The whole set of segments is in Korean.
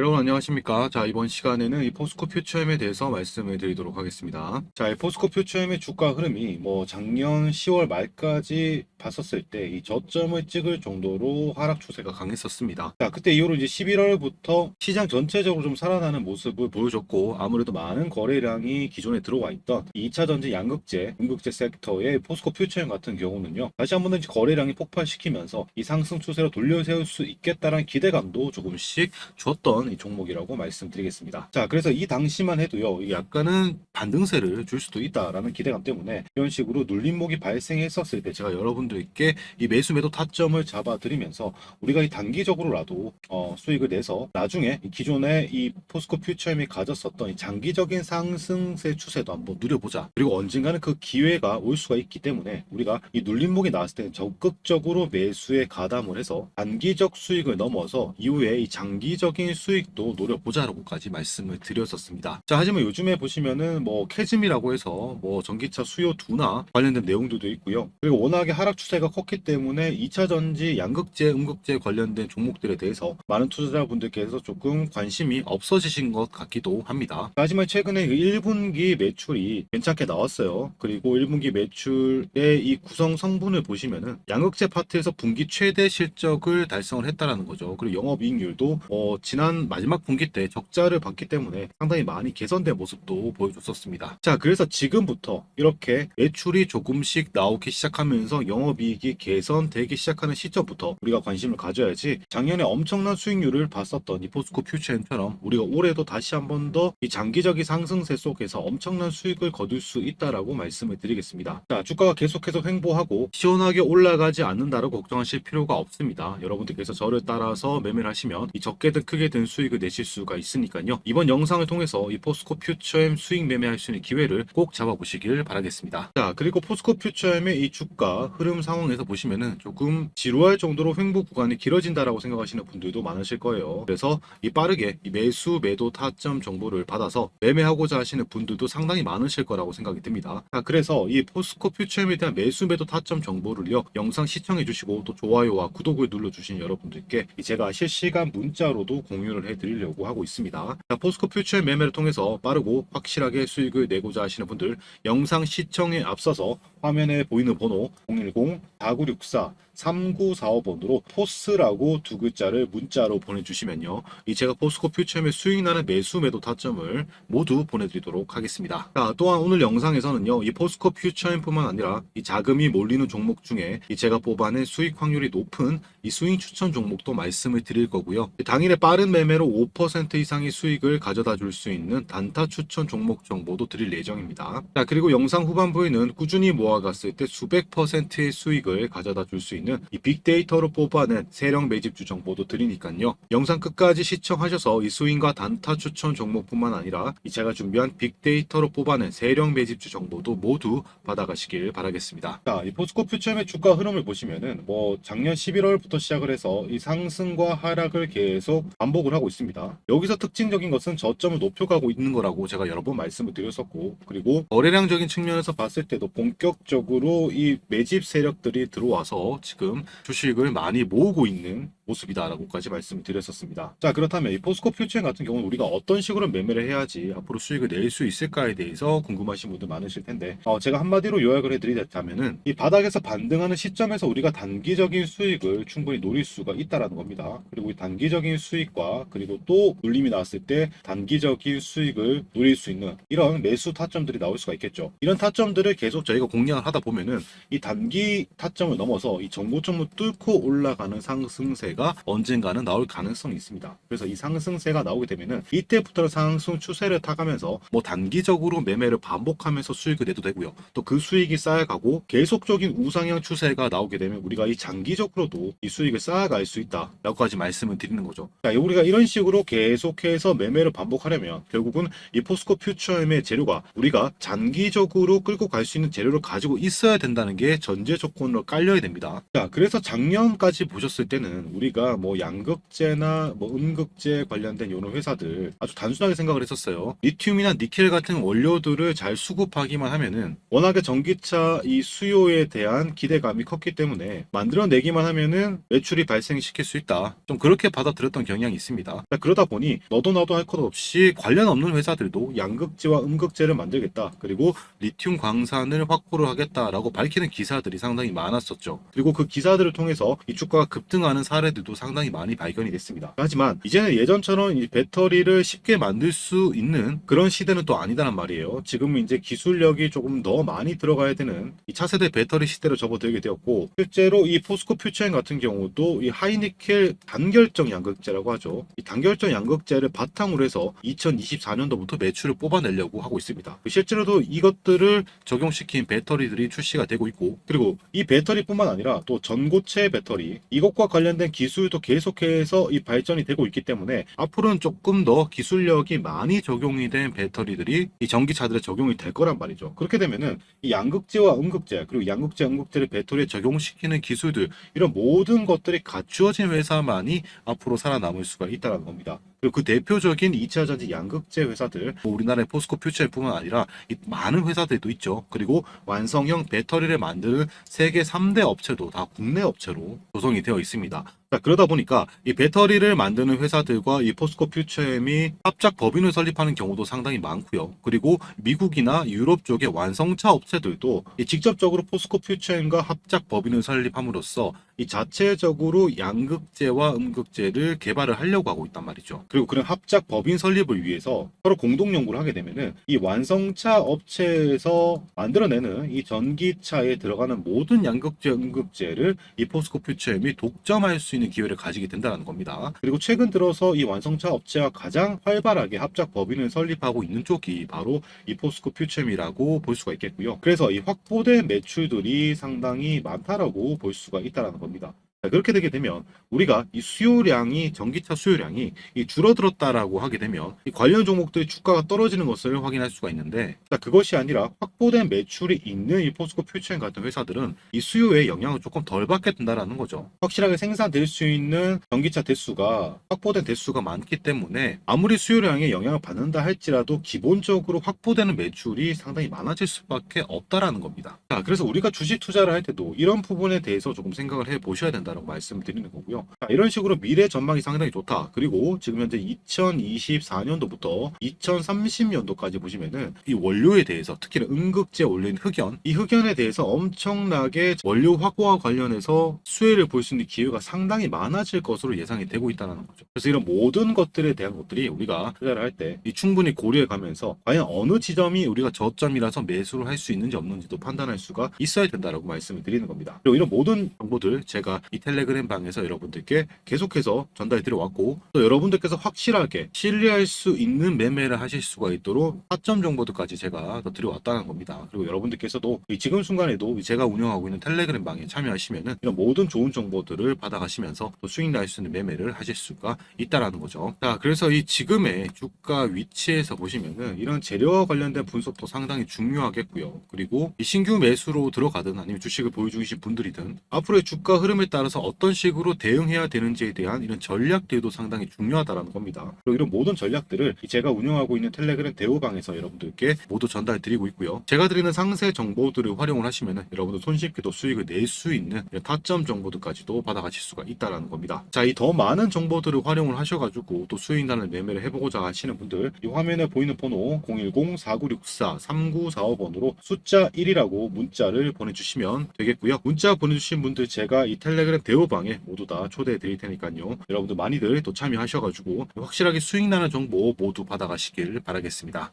여러분 안녕하십니까? 자 이번 시간에는 이 포스코 퓨처엠에 대해서 말씀을 드리도록 하겠습니다. 자이 포스코 퓨처엠의 주가 흐름이 뭐 작년 10월 말까지 봤었을 때 이 저점을 찍을 정도로 하락 추세가 강했었습니다. 자 그때 이후로 이제 11월부터 시장 전체적으로 좀 살아나는 모습을 보여줬고 아무래도 많은 거래량이 기존에 들어와 있던 2차 전지 양극재 음극재 섹터의 포스코 퓨처엠 같은 경우는요 다시 한번 이제 거래량이 폭발시키면서 이 상승 추세로 돌려 세울 수 있겠다는 기대감도 조금씩 줬던 이 종목이라고 말씀드리겠습니다. 자, 그래서 이 당시만 해도요, 약간은 반등세를 줄 수도 있다라는 기대감 때문에 이런 식으로 눌림목이 발생했었을 때 제가 여러분들께 이 매수 매도 타점을 잡아드리면서 우리가 이 단기적으로라도 어, 수익을 내서 나중에 이 기존의 이 포스코 퓨처엠이 가졌었던 이 장기적인 상승세 추세도 한번 누려보자. 그리고 언젠가는 그 기회가 올 수가 있기 때문에 우리가 이 눌림목이 나왔을 때 적극적으로 매수에 가담을 해서 단기적 수익을 넘어서 이후에 이 장기적인 수익 도 노려보자라고까지 말씀을 드렸었습니다. 자, 하지만 요즘에 보시면은 뭐 캐즘이라고 해서 뭐 전기차 수요 둔화 관련된 내용들도 있고요. 그리고 워낙에 하락 추세가 컸기 때문에 2차 전지 양극재, 음극재 관련된 종목들에 대해서 많은 투자자분들께서 조금 관심이 없어지신 것 같기도 합니다. 하지만 최근에 그 1분기 매출이 괜찮게 나왔어요. 그리고 1분기 매출의 이 구성 성분을 보시면은 양극재 파트에서 분기 최대 실적을 달성을 했다라는 거죠. 그리고 영업이익률도 어, 지난 마지막 분기 때 적자를 봤기 때문에 상당히 많이 개선된 모습도 보여줬었습니다. 자, 그래서 지금부터 이렇게 매출이 조금씩 나오기 시작하면서 영업이익이 개선되기 시작하는 시점부터 우리가 관심을 가져야지 작년에 엄청난 수익률을 봤었던 이 포스코 퓨처엠처럼 우리가 올해도 다시 한 번 더 이 장기적인 상승세 속에서 엄청난 수익을 거둘 수 있다라고 말씀을 드리겠습니다. 자, 주가가 계속해서 횡보하고 시원하게 올라가지 않는다라고 걱정하실 필요가 없습니다. 여러분들께서 저를 따라서 매매를 하시면 이 적게든 크게든 수익을 내실 수가 있으니까요. 이번 영상을 통해서 이 포스코 퓨처엠 수익 매매할 수 있는 기회를 꼭 잡아보시길 바라겠습니다. 자, 그리고 포스코 퓨처엠의 이 주가 흐름 상황에서 보시면은 조금 지루할 정도로 횡보 구간이 길어진다라고 생각하시는 분들도 많으실 거예요. 그래서 이 빠르게 이 매수 매도 타점 정보를 받아서 매매하고자 하시는 분들도 상당히 많으실 거라고 생각이 듭니다. 자, 그래서 이 포스코 퓨처엠에 대한 매수 매도 타점 정보를요. 영상 시청해 주시고 또 좋아요와 구독을 눌러 주신 여러분들께 이 제가 실시간 문자로도 공유를 해 드리려고 하고 있습니다. 자, 포스코 퓨처엠 매매를 통해서 빠르고 확실하게 수익을 내고자 하시는 분들 영상 시청에 앞서서 화면에 보이는 번호 010-4964 3945번으로 포스라고 두 글자를 문자로 보내주시면요. 이 제가 포스코 퓨처엠의 수익 나는 매수 매도 타점을 모두 보내드리도록 하겠습니다. 자, 또한 오늘 영상에서는요. 이 포스코 퓨처엠뿐만 아니라 이 자금이 몰리는 종목 중에 이 제가 뽑아낸 수익 확률이 높은 이 수익 추천 종목도 말씀을 드릴 거고요. 당일에 빠른 매매 로 5% 이상의 수익을 가져다 줄 수 있는 단타 추천 종목 정보도 드릴 예정입니다. 자, 그리고 영상 후반부에는 꾸준히 모아갔을 때 수백 퍼센트의 수익을 가져다 줄 수 있는 이 빅데이터로 뽑아낸 세력 매집주 정보도 드리니까요. 영상 끝까지 시청하셔서 이 수익과 단타 추천 종목뿐만 아니라 이 제가 준비한 빅데이터로 뽑아낸 세력 매집주 정보도 모두 받아가시길 바라겠습니다. 자, 이 포스코 퓨처의 주가 흐름을 보시면은 뭐 작년 11월부터 시작을 해서 이 상승과 하락을 계속 반복을 하고 있습니다. 여기서 특징적인 것은 저점을 높여가고 있는 거라고 제가 여러 번 말씀을 드렸었고 그리고 거래량적인 측면에서 봤을 때도 본격적으로 이 매집 세력들이 들어와서 지금 주식을 많이 모으고 있는 모습이다라고까지 말씀을 드렸었습니다. 자 그렇다면 이 포스코 퓨처 같은 경우는 우리가 어떤 식으로 매매를 해야지 앞으로 수익을 낼 수 있을까에 대해서 궁금하신 분들 많으실 텐데 어, 제가 한마디로 요약을 해드리자면은 이 바닥에서 반등하는 시점에서 우리가 단기적인 수익을 충분히 노릴 수가 있다라는 겁니다. 그리고 이 단기적인 수익과 그리고 또 눌림이 나왔을 때 단기적인 수익을 노릴 수 있는 이런 매수 타점들이 나올 수가 있겠죠. 이런 타점들을 계속 저희가 공략을 하다 보면은 이 단기 타점을 넘어서 이 정고점을 뚫고 올라가는 상승세가 언젠가는 나올 가능성이 있습니다. 그래서 이 상승세가 나오게 되면은 이때부터는 상승 추세를 타가면서 뭐 단기적으로 매매를 반복하면서 수익을 내도 되고요. 또 그 수익이 쌓여가고 계속적인 우상향 추세가 나오게 되면 우리가 이 장기적으로도 이 수익을 쌓아갈 수 있다라고까지 말씀을 드리는 거죠. 자, 우리가 이런 식으로 계속해서 매매를 반복하려면 결국은 이 포스코 퓨처엠의 재료가 우리가 장기적으로 끌고 갈 수 있는 재료를 가지고 있어야 된다는 게 전제 조건으로 깔려야 됩니다. 자, 그래서 작년까지 보셨을 때는 우리가 뭐 양극재나 뭐 음극재 관련된 이런 회사들 아주 단순하게 생각을 했었어요. 리튬이나 니켈 같은 원료들을 잘 수급하기만 하면은 워낙에 전기차 이 수요에 대한 기대감이 컸기 때문에 만들어내기만 하면은 매출이 발생시킬 수 있다. 좀 그렇게 받아들였던 경향이 있습니다. 자, 그러다 보니 너도 나도 할 것 없이 관련 없는 회사들도 양극재와 음극재를 만들겠다. 그리고 리튬 광산을 확보를 하겠다라고 밝히는 기사들이 상당히 많았었죠. 그리고 그 기사들을 통해서 이 주가가 급등하는 사례들도 상당히 많이 발견이 됐습니다. 하지만 이제는 예전처럼 이 배터리를 쉽게 만들 수 있는 그런 시대는 또 아니다란 말이에요. 지금은 이제 기술력이 조금 더 많이 들어가야 되는 이 차세대 배터리 시대로 접어들게 되었고 실제로 이 포스코 퓨처엔 같은 경우도 이 하이니켈 단결정 양극재라고 하죠. 이 단결정 양극재를 바탕으로 해서 2024년도부터 매출을 뽑아내려고 하고 있습니다. 실제로도 이것들을 적용시킨 배터리들이 출시가 되고 있고 그리고 이 배터리뿐만 아니라 또 전고체 배터리 이것과 관련된 기술도 계속해서 이 발전이 되고 있기 때문에 앞으로는 조금 더 기술력이 많이 적용이 된 배터리들이 이 전기차들에 적용이 될 거란 말이죠. 그렇게 되면은 이 양극재와 음극재 그리고 양극재, 음극재를 배터리에 적용시키는 기술들 이런 모든 것들이 갖추어진 회사만이 앞으로 살아남을 수가 있다 는 겁니다. 그리고 그 대표적인 2차 전지 양극재 회사들, 뭐 우리나라의 포스코 퓨처뿐만 아니라 이 많은 회사들도 있죠. 그리고 완성형 배터리를 만드는 세계 3대 업체도 다 국내 업체로 조성이 되어 있습니다. 자, 그러다 보니까 이 배터리를 만드는 회사들과 이 포스코 퓨처엠이 합작 법인을 설립하는 경우도 상당히 많고요. 그리고 미국이나 유럽 쪽의 완성차 업체들도 이 직접적으로 포스코 퓨처엠과 합작 법인을 설립함으로써 이 자체적으로 양극재와 음극재를 개발을 하려고 하고 있단 말이죠. 그리고 그런 합작 법인 설립을 위해서 서로 공동 연구를 하게 되면은 이 완성차 업체에서 만들어내는 이 전기차에 들어가는 모든 양극재, 음극재를 이 포스코 퓨처엠이 독점할 수 있는 기회를 가지게 된다는 겁니다. 그리고 최근 들어서 이 완성차 업체와 가장 활발하게 합작 법인을 설립하고 있는 쪽이 바로 이 포스코 퓨처엠이라고 볼 수가 있겠고요. 그래서 이 확보된 매출들이 상당히 많다라고 볼 수가 있다는 겁니다. 자, 그렇게 되게 되면 우리가 이 수요량이 전기차 수요량이 이 줄어들었다라고 하게 되면 이 관련 종목들의 주가가 떨어지는 것을 확인할 수가 있는데 자, 그것이 아니라 확보된 매출이 있는 이 포스코 퓨처엔 같은 회사들은 이 수요에 영향을 조금 덜 받게 된다라는 거죠. 확실하게 생산될 수 있는 전기차 대수가 확보된 대수가 많기 때문에 아무리 수요량에 영향을 받는다 할지라도 기본적으로 확보되는 매출이 상당히 많아질 수밖에 없다라는 겁니다. 자, 그래서 우리가 주식 투자를 할 때도 이런 부분에 대해서 조금 생각을 해 보셔야 된다 고 말씀드리는 거고요. 자, 이런 식으로 미래 전망이 상당히 좋다. 그리고 지금 현재 2024년도부터 2030년도까지 보시면은 이 원료에 대해서 특히나 음극재 원료인 흑연, 이 흑연에 대해서 엄청나게 원료 확보와 관련해서 수혜를 볼 수 있는 기회가 상당히 많아질 것으로 예상이 되고 있다는 거죠. 그래서 이런 모든 것들에 대한 것들이 우리가 투자를 할때 충분히 고려해 가면서 과연 어느 지점이 우리가 저점이라서 매수를 할 수 있는지 없는지도 판단할 수가 있어야 된다라고 말씀을 드리는 겁니다. 그리고 이런 모든 정보들 제가 이 텔레그램 방에서 여러분들께 계속해서 전달해 드려왔고 또 여러분들께서 확실하게 신뢰할 수 있는 매매를 하실 수가 있도록 타점 정보들까지 제가 더 드려왔다는 겁니다. 그리고 여러분들께서도 이 지금 순간에도 제가 운영하고 있는 텔레그램 방에 참여하시면은 이런 모든 좋은 정보들을 받아가시면서 또 수익 날 수 있는 매매를 하실 수가 있다라는 거죠. 자, 그래서 이 지금의 주가 위치에서 보시면은 이런 재료와 관련된 분석도 상당히 중요하겠고요. 그리고 이 신규 매수로 들어가든 아니면 주식을 보유 중이신 분들이든 앞으로의 주가 흐름에 따라서 어떤 식으로 대응해야 되는지에 대한 이런 전략들도 상당히 중요하다라는 겁니다. 그리고 이런 모든 전략들을 제가 운영하고 있는 텔레그램 대우방에서 여러분들께 모두 전달드리고 있고요. 제가 드리는 상세 정보들을 활용을 하시면 여러분들 손쉽게도 수익을 낼 수 있는 타점 정보들까지도 받아가실 수가 있다라는 겁니다. 자, 이 더 많은 정보들을 활용을 하셔가지고 또 수익난을 매매를 해보고자 하시는 분들 이 화면에 보이는 번호 010-4964-3945번으로 숫자 1이라고 문자를 보내주시면 되겠고요. 문자 보내주신 분들 제가 이 텔레그램 대우방에 모두 다 초대해 드릴 테니까요. 여러분들 많이들 또 참여하셔가지고 확실하게 수익 나는 정보 모두 받아가시길 바라겠습니다.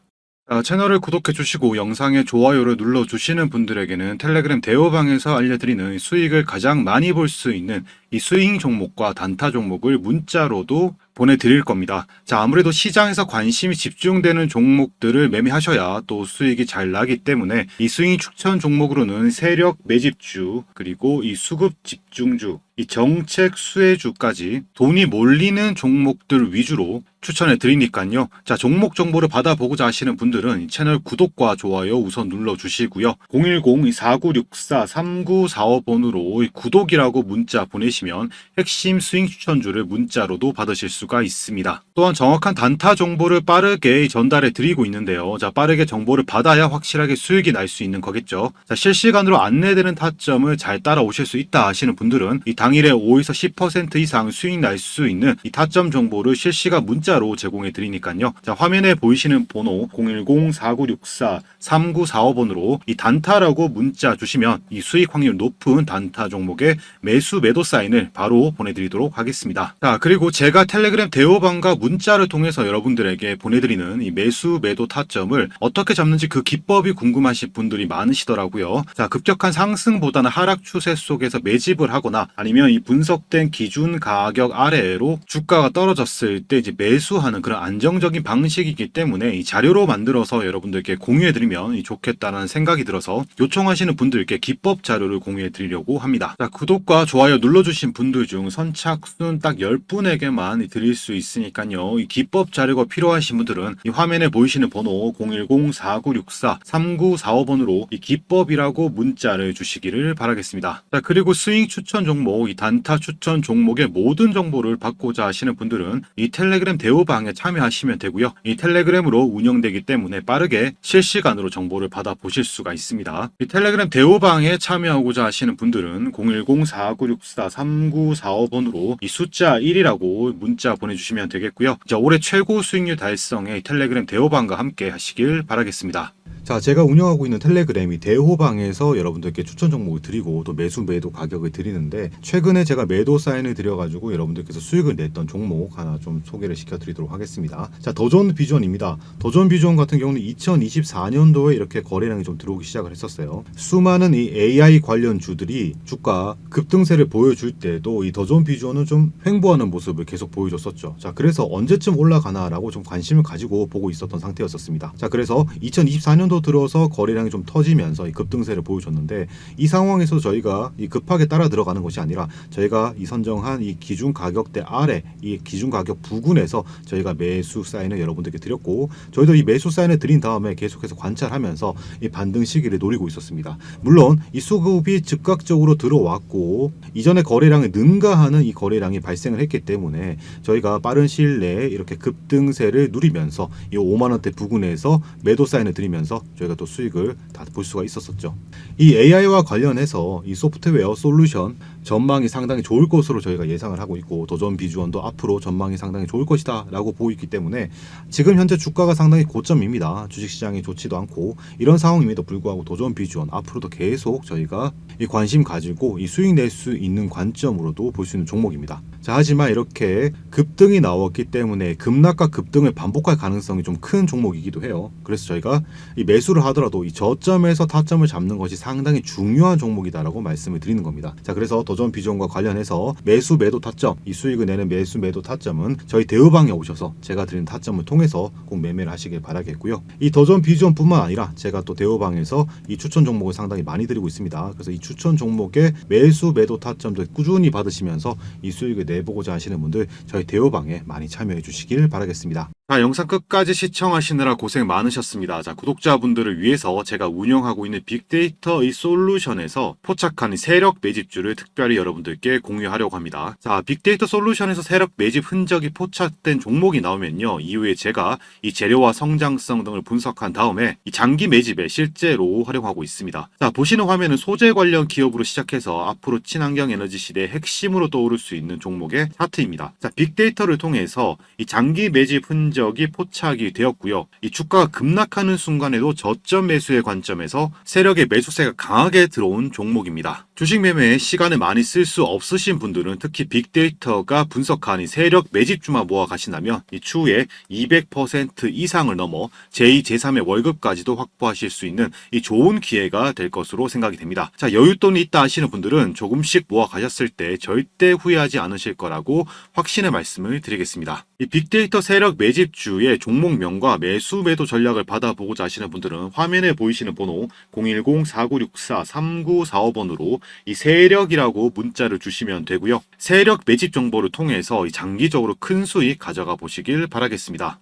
자, 채널을 구독해 주시고 영상에 좋아요를 눌러 주시는 분들에게는 텔레그램 대우방에서 알려드리는 수익을 가장 많이 볼 수 있는 이 스윙 종목과 단타 종목을 문자로도 보내드릴 겁니다. 자, 아무래도 시장에서 관심이 집중되는 종목들을 매매하셔야 또 수익이 잘 나기 때문에 이 스윙 추천 종목으로는 세력 매집주, 그리고 이 수급 집중주, 이 정책 수혜주까지 돈이 몰리는 종목들 위주로 추천해 드리니까요. 자, 종목 정보를 받아보고자 하시는 분들은 이 채널 구독과 좋아요 우선 눌러 주시고요. 010-4964-3945번으로 구독이라고 문자 보내시 면 핵심 스윙 추천주를 문자로도 받으실 수가 있습니다. 또한 정확한 단타 정보를 빠르게 전달해 드리고 있는데요. 자, 빠르게 정보를 받아야 확실하게 수익이 날 수 있는 거겠죠. 자, 실시간으로 안내되는 타점을 잘 따라오실 수 있다 하시는 분들은 이 당일에 5에서 10% 이상 수익 날 수 있는 이 타점 정보를 실시간 문자로 제공해 드리니까요. 자, 화면에 보이시는 번호 010-4964-3945번으로 이 단타라고 문자 주시면 이 수익 확률 높은 단타 종목의 매수 매도 사인 을 바로 보내드리도록 하겠습니다. 자, 그리고 제가 텔레그램 대호방과 문자를 통해서 여러분들에게 보내드리는 이 매수 매도 타점을 어떻게 잡는지 그 기법이 궁금하신 분들이 많으시더라고요. 자, 급격한 상승보다는 하락 추세 속에서 매집을 하거나 아니면 이 분석된 기준 가격 아래로 주가가 떨어졌을 때 이제 매수하는 그런 안정적인 방식이기 때문에 이 자료로 만들어서 여러분들께 공유해드리면 좋겠다는 생각이 들어서 요청하시는 분들께 기법 자료를 공유해드리려고 합니다. 자, 구독과 좋아요 눌러주 신 분들 중 선착순 딱 10분에게만 드릴 수 있으니까요. 이 기법 자료가 필요하신 분들은 이 화면에 보이시는 번호 010-4964-3945번으로 이 기법이라고 문자를 주시기를 바라겠습니다. 자, 그리고 스윙 추천 종목, 이 단타 추천 종목의 모든 정보를 받고자 하시는 분들은 이 텔레그램 대호방에 참여하시면 되고요. 이 텔레그램으로 운영되기 때문에 빠르게 실시간으로 정보를 받아보실 수가 있습니다. 이 텔레그램 대호방에 참여하고자 하시는 분들은 010-4964-3945 번으로 이 숫자 1이라고 문자 보내주시면 되겠고요. 자, 올해 최고 수익률 달성에 이 텔레그램 대호방과 함께 하시길 바라겠습니다. 자, 제가 운영하고 있는 텔레그램이 대호방에서 여러분들께 추천 종목을 드리고 또 매수 매도 가격을 드리는데 최근에 제가 매도 사인을 드려가지고 여러분들께서 수익을 냈던 종목 하나 좀 소개를 시켜드리도록 하겠습니다. 자, 더존 비전입니다. 더존 비전 같은 경우는 2024년도에 이렇게 거래량이 좀 들어오기 시작을 했었어요. 수많은 이 AI 관련 주들이 주가 급등세를 보여줄 때도 이 더존 비전은 좀 횡보하는 모습을 계속 보여줬었죠. 자, 그래서 언제쯤 올라가나라고 좀 관심을 가지고 보고 있었던 상태였었습니다. 자, 그래서 2024년도 들어서 거래량이 좀 터지면서 이 급등세를 보여줬는데 이 상황에서 저희가 이 급하게 따라 들어가는 것이 아니라 저희가 이 선정한 이 기준 가격대 아래 이 기준 가격 부근에서 저희가 매수 사인을 여러분들께 드렸고 저희도 이 매수 사인을 드린 다음에 계속해서 관찰하면서 이 반등 시기를 노리고 있었습니다. 물론 이 수급이 즉각적으로 들어왔고 이전에 거래량을 능가하는 이 거래량이 발생을 했기 때문에 저희가 빠른 시일 내에 이렇게 급등세를 누리면서 이 5만 원대 부근에서 매도 사인을 드리면서 저희가 또 수익을 다 볼 수가 있었었죠. 이 AI와 관련해서 이 소프트웨어 솔루션 전망이 상당히 좋을 것으로 저희가 예상을 하고 있고 도전 비주원도 앞으로 전망이 상당히 좋을 것이다라고 보이기 때문에 지금 현재 주가가 상당히 고점입니다. 주식시장이 좋지도 않고 이런 상황임에도 불구하고 도전 비주원 앞으로도 계속 저희가 이 관심 가지고 이 수익 낼 수 있는 관점으로도 볼 수 있는 종목입니다. 자 하지만 이렇게 급등이 나왔기 때문에 급락과 급등을 반복할 가능성이 좀 큰 종목이기도 해요. 그래서 저희가 이 매수를 하더라도 이 저점에서 타점을 잡는 것이 상당히 중요한 종목이다라고 말씀을 드리는 겁니다. 자 그래서 도전 비전과 관련해서 매수 매도 타점 이 수익을 내는 매수 매도 타점은 저희 대우방에 오셔서 제가 드리는 타점을 통해서 꼭 매매를 하시길 바라겠고요. 이 도전 비전뿐만 아니라 제가 또 대우방에서 이 추천 종목을 상당히 많이 드리고 있습니다. 그래서 이 추천 종목의 매수 매도 타점들 꾸준히 받으시면서 이 수익을 내보고자 하시는 분들 저희 대우방에 많이 참여해 주시길 바라겠습니다. 자, 영상 끝까지 시청하시느라 고생 많으셨습니다. 자, 구독자분들을 위해서 제가 운영하고 있는 빅데이터 이 솔루션에서 포착한 이 세력 매집주를 특별 히 여러분들께 공유하려고 합니다. 자, 빅데이터 솔루션에서 세력 매집 흔적이 포착된 종목이 나오면요. 이후에 제가 이 재료와 성장성 등을 분석한 다음에 이 장기 매집에 실제로 활용하고 있습니다. 자, 보시는 화면은 소재 관련 기업으로 시작해서 앞으로 친환경 에너지 시대의 핵심으로 떠오를 수 있는 종목 종목의 차트입니다. 자, 빅데이터를 통해서 이 장기 매집 흔적이 포착이 되었고요. 이 주가가 급락하는 순간에도 저점 매수의 관점에서 세력의 매수세가 강하게 들어온 종목입니다. 주식 매매에 시간을 많이 쓸 수 없으신 분들은 특히 빅데이터가 분석한 이 세력 매집주만 모아 가신다면 이 추후에 200% 이상을 넘어 제2, 제3의 월급까지도 확보하실 수 있는 이 좋은 기회가 될 것으로 생각이 됩니다. 자, 여윳돈이 있다 하시는 분들은 조금씩 모아 가셨을 때 절대 후회하지 않으실 거라고 확신의 말씀을 드리겠습니다. 이 빅데이터 세력 매집주의 종목명과 매수 매도 전략을 받아보고자 하시는 분들은 화면에 보이시는 번호 010-4964-3945번으로 이 세력이라고 문자를 주시면 되고요. 세력 매집 정보를 통해서 이 장기적으로 큰 수익 가져가 보시길 바라겠습니다.